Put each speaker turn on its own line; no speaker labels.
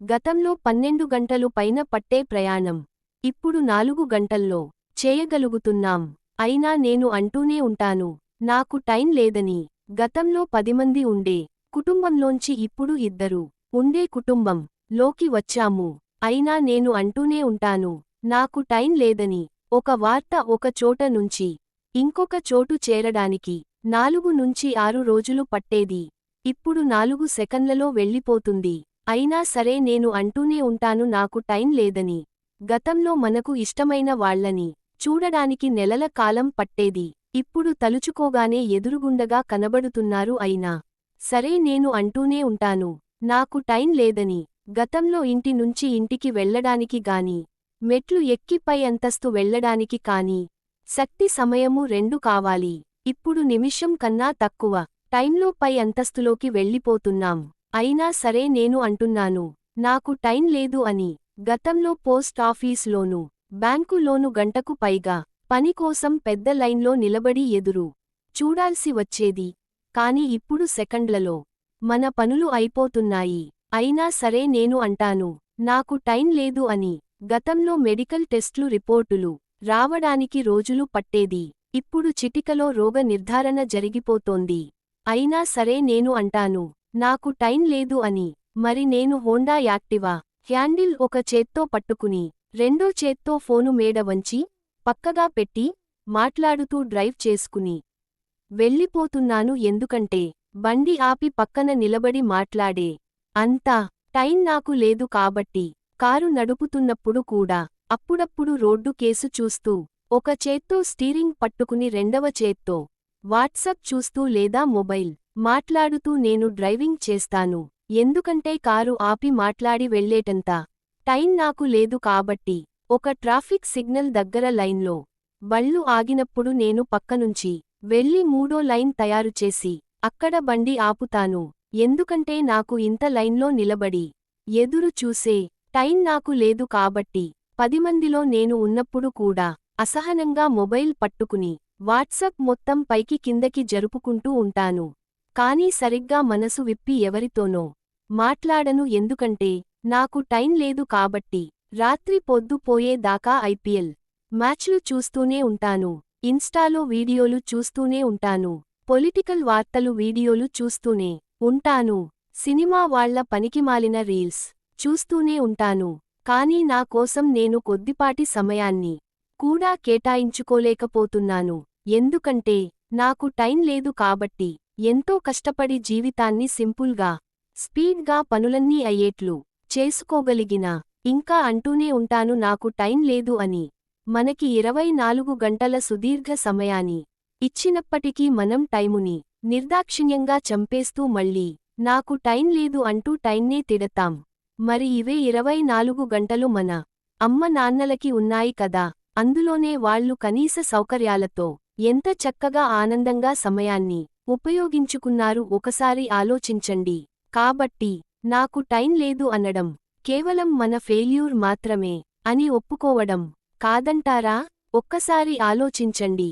గతంలో పన్నెండు గంటలు పైన పట్టే ప్రయాణం. ఇప్పుడు నాలుగు గంటల్లో. చేయగలుగుతున్నాం. అయినా నేను అంటూనే ఉంటాను. నాకు టైం లేదని. గతంలో పదిమంది ఉండే. కుటుంబంలోంచి ఇప్పుడు ఇద్దరు. ఉండే కుటుంబం. లోకి వచ్చాము. అయినా నేను అంటూనే ఉంటాను. నాకు టైం లేదని. ఒక వార్త ఒక చోట నుంచి. ఇంకొక చోటు చేరడానికి. నాలుగు నుంచి ఆరు రోజులు పట్టేది. ఇప్పుడు నాలుగు సెకన్లలో వెళ్ళిపోతుంది. అయినా సరే నేను అంటూనే ఉంటాను నాకు టైం లేదని. గతంలో మనకు ఇష్టమైన వాళ్ళని చూడడానికి నెలల కాలం పట్టేది. ఇప్పుడు తలుచుకోగానే ఎదురుగుండగా కనబడుతున్నారు అయినా సరే నేను అంటూనే ఉంటాను. నాకు టైం లేదని. గతంలో ఇంటి నుంచి ఇంటికి వెళ్ళడానికి గాని మెట్లు ఎక్కిపై అంతస్తు వెళ్ళడానికి కాని శక్తి సమయము రెండు కావాలి. ఇప్పుడు నిమిషం కన్నా తక్కువ. టైంలో పై అంతస్తులోకి వెళ్ళిపోతున్నాం. అయినా సరే నేను అంటున్నాను నాకు టైం లేదు అని. గతంలో పోస్ట్ ఆఫీస్లోనూ బ్యాంకులోను గంటకు పైగా పని కోసం పెద్ద లైన్లో నిలబడి ఎదురు చూడాల్సి వచ్చేది. కాని ఇప్పుడు సెకండ్లలో మన పనులు అయిపోతున్నాయి. అయినా సరే నేను అంటాను నాకు టైం లేదు అని. గతంలో మెడికల్ టెస్ట్లు రిపోర్టులు రావడానికి రోజులు పట్టేది. ఇప్పుడు చిటికలో రోగ నిర్ధారణ జరిగిపోతోంది. అయినా సరే నేను అంటాను నాకు టైం లేదు అని. మరి నేను హోండా యాక్టివా? హ్యాండిల్ ఒక చేత్తో పట్టుకుని రెండో చేత్తో ఫోను మేడ వంచి పక్కగా పెట్టి మాట్లాడుతూ డ్రైవ్ చేసుకుని. వెళ్ళిపోతున్నాను ఎందుకంటే బండి ఆపి పక్కన నిలబడి మాట్లాడే. అంతా టైం నాకు లేదు కాబట్టి కారు నడుపుతున్నప్పుడు కూడా అప్పుడప్పుడు రోడ్డు కేసు చూస్తూ ఒక చేత్తో స్టీరింగ్ పట్టుకుని రెండవ చేత్తో వాట్సప్ చూస్తూ లేదా మొబైల్ మాట్లాడుతూ నేను డ్రైవింగ్ చేస్తాను. ఎందుకంటే కారు ఆపి మాట్లాడి వెళ్ళేటంత టైం నాకు లేదు కాబట్టి. ఒక ట్రాఫిక్ సిగ్నల్ దగ్గర లైన్లో బళ్ళు ఆగినప్పుడు నేను పక్కనుంచి వెళ్ళి మూడో లైన్ తయారుచేసి అక్కడ బండి ఆపుతాను. ఎందుకంటే నాకు ఇంత లైన్లో నిలబడి ఎదురు చూసే టైం నాకు లేదు కాబట్టి. పదిమందిలో నేను ఉన్నప్పుడు కూడా అసహనంగా మొబైల్ పట్టుకుని వాట్సప్ మొత్తం పైకి కిందకి జరుపుకుంటూ ఉంటాను. కానీ సరిగ్గా మనసు విప్పి ఎవరితోనో మాట్లాడను ఎందుకంటే నాకు టైం లేదు కాబట్టి రాత్రి పొద్దు పోయే దాకా ఐపీఎల్ మ్యాచ్లు చూస్తూనే ఉంటాను ఇన్స్టాలో వీడియోలు చూస్తూనే ఉంటాను పొలిటికల్ వార్తలు వీడియోలు చూస్తూనే ఉంటాను సినిమా వాళ్ళ పనికిమాలిన రీల్స్ చూస్తూనే ఉంటాను కానీ నా కోసం నేను కొద్దిపాటి సమయాన్ని కూడా కేటాయించుకోలేకపోతున్నాను ఎందుకంటే నాకు టైం లేదు కాబట్టి ఎంతో కష్టపడి జీవితాన్ని సింపుల్గా స్పీడ్గా పనులన్నీ అయ్యేట్లు చేసుకోగలిగినా ఇంకా అంటూనే ఉంటాను నాకు టైం లేదు అని. మనకి ఇరవై నాలుగు గంటల సుదీర్ఘ సమయాన్ని ఇచ్చినప్పటికీ మనం టైముని నిర్దాక్షిణ్యంగా చంపేస్తూ మళ్ళీ నాకు టైం లేదు అంటూ టైన్నే తిడతాం. మరి ఇవే ఇరవై నాలుగు గంటలు మన అమ్మ నాన్నలకి ఉన్నాయి కదా అందులోనే వాళ్ళు కనీస సౌకర్యాలతో ఎంత చక్కగా ఆనందంగా సమయాన్ని ఉపయోగించుకున్నారు ఒకసారి ఆలోచించండి. కాబట్టి నాకు టైం లేదు అనడం కేవలం మన ఫెయిల్యూర్ మాత్రమే అని ఒప్పుకోవడం. కాదంటారా? ఒక్కసారి ఆలోచించండి.